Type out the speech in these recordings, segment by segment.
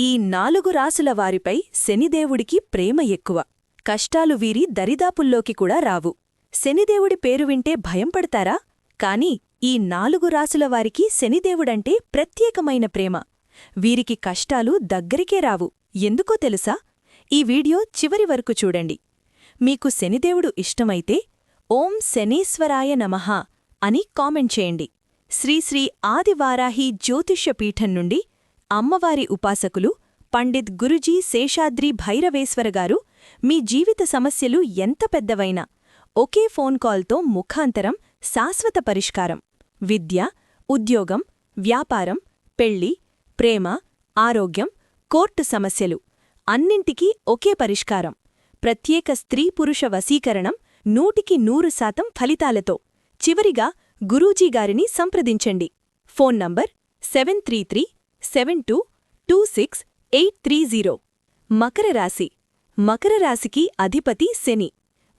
ఈ నాలుగు రాసుల వారిపై శనిదేవుడికి ప్రేమ ఎక్కువ. కష్టాలు వీరి దరిదాపుల్లోకి కూడా రావు. శనిదేవుడి పేరు వింటే భయం పడతారా? కాని ఈ నాలుగు రాసుల వారికి శనిదేవుడంటే ప్రత్యేకమైన ప్రేమ. వీరికి కష్టాలు దగ్గరికే రావు. ఎందుకో తెలుసా? ఈ వీడియో చివరి వరకు చూడండి. మీకు శనిదేవుడు ఇష్టమైతే ఓం శనీశ్వరాయ నమః అని కామెంట్ చేయండి. శ్రీశ్రీ ఆదివారాహి జ్యోతిష్య పీఠం నుండి అమ్మవారి ఉపాసకులు పండిత్ గురుజీ శేషాద్రి భైరవేశ్వర గారు మీ జీవిత సమస్యలు ఎంత పెద్దవైనా ఒకే ఫోన్ కాల్తో ముఖాంతరం శాశ్వత పరిష్కారం. విద్య ఉద్యోగం వ్యాపారం పెళ్ళి ప్రేమ ఆరోగ్యం కోర్టు సమస్యలు అన్నింటికీ ఒకే పరిష్కారం. ప్రత్యేక స్త్రీ పురుష వశీకరణం నూటికి నూరు శాతం ఫలితాలతో. చివరిగా గురూజీగారిని సంప్రదించండి. Phone number seven three three seven two two six eight three zero. Makar రాశి. మకర రాశికి అధిపతి శని.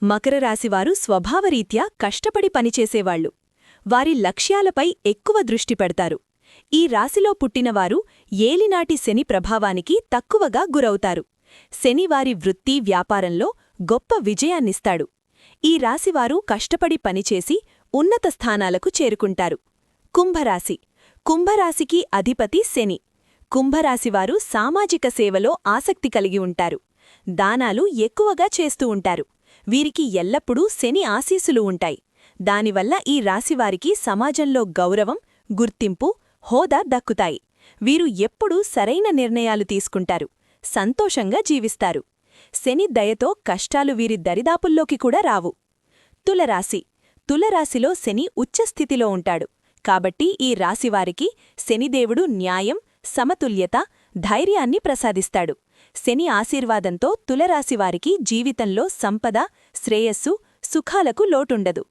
మకర రాశివారు స్వభావరీత్యా కష్టపడి పనిచేసేవాళ్ళు వారి లక్ష్యాలపై ఎక్కువ దృష్టి పెడతారు. ఈ రాశిలో పుట్టినవారు ఏలినాటి శని ప్రభావానికి తక్కువగా గురవుతారు. శని వారి వృత్తి వ్యాపారంలో గొప్ప విజయాన్నిస్తాడు. ఈ రాశివారు కష్టపడి పనిచేసి ఉన్నత స్థానాలకు చేరుకుంటారు. కుంభరాశి. కుంభరాశికి అధిపతి శని. కుంభరాశివారు సామాజిక సేవలో ఆసక్తి కలిగి ఉంటారు. దానాలు ఎక్కువగా చేస్తూ ఉంటారు. వీరికి ఎల్లప్పుడూ శని ఆశీస్సులు ఉంటాయి. దానివల్ల ఈ రాశివారికి సమాజంలో గౌరవం గుర్తింపు హోదా దక్కుతాయి. వీరు ఎప్పుడూ సరైన నిర్ణయాలు తీసుకుంటారు. సంతోషంగా జీవిస్తారు. శని దయతో కష్టాలు వీరి దరిదాపుల్లోకి కూడా రావు. తులరాశి. తులరాశిలో శని ఉచ్చస్థితిలో ఉంటాడు. కాబట్టి ఈ రాశివారికి శనిదేవుడు న్యాయం సమతుల్యత ధైర్యాన్ని ప్రసాదిస్తాడు. శని ఆశీర్వాదంతో తులరాశివారికి జీవితంలో సంపద శ్రేయస్సు సుఖాలకు లోటుండదు.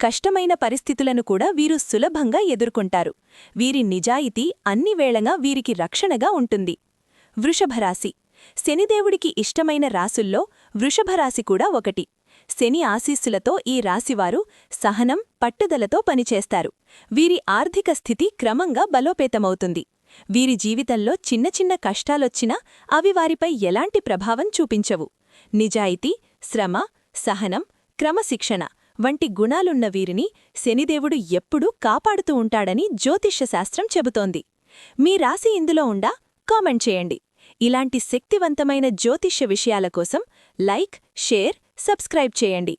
కష్టమైన పరిస్థితులను కూడా వీరు సులభంగా ఎదుర్కొంటారు. వీరి నిజాయితీ అన్ని వేళగా వీరికి రక్షణగా ఉంటుంది. వృషభరాశి. శనిదేవుడికి ఇష్టమైన రాసుల్లో వృషభరాశి కూడా ఒకటి. శని ఆశీస్సులతో ఈ రాశివారు సహనం పట్టుదలతో పనిచేస్తారు. వీరి ఆర్థిక స్థితి క్రమంగా బలోపేతమవుతుంది. వీరి జీవితంలో చిన్న చిన్న కష్టాలొచ్చినా అవి వారిపై ఎలాంటి ప్రభావం చూపించవు. నిజాయితీ శ్రమ సహనం క్రమశిక్షణ వంటి గుణాలున్న వీరిని శనిదేవుడు ఎప్పుడూ కాపాడుతూ ఉంటాడని జ్యోతిష్యశాస్త్రం చెబుతోంది. మీ రాశి ఇందులో ఉండా? కామెంట్ చేయండి. ఇలాంటి శక్తివంతమైన జ్యోతిష్య విషయాల కోసం లైక్ షేర్ సబ్స్క్రైబ్ చేయండి.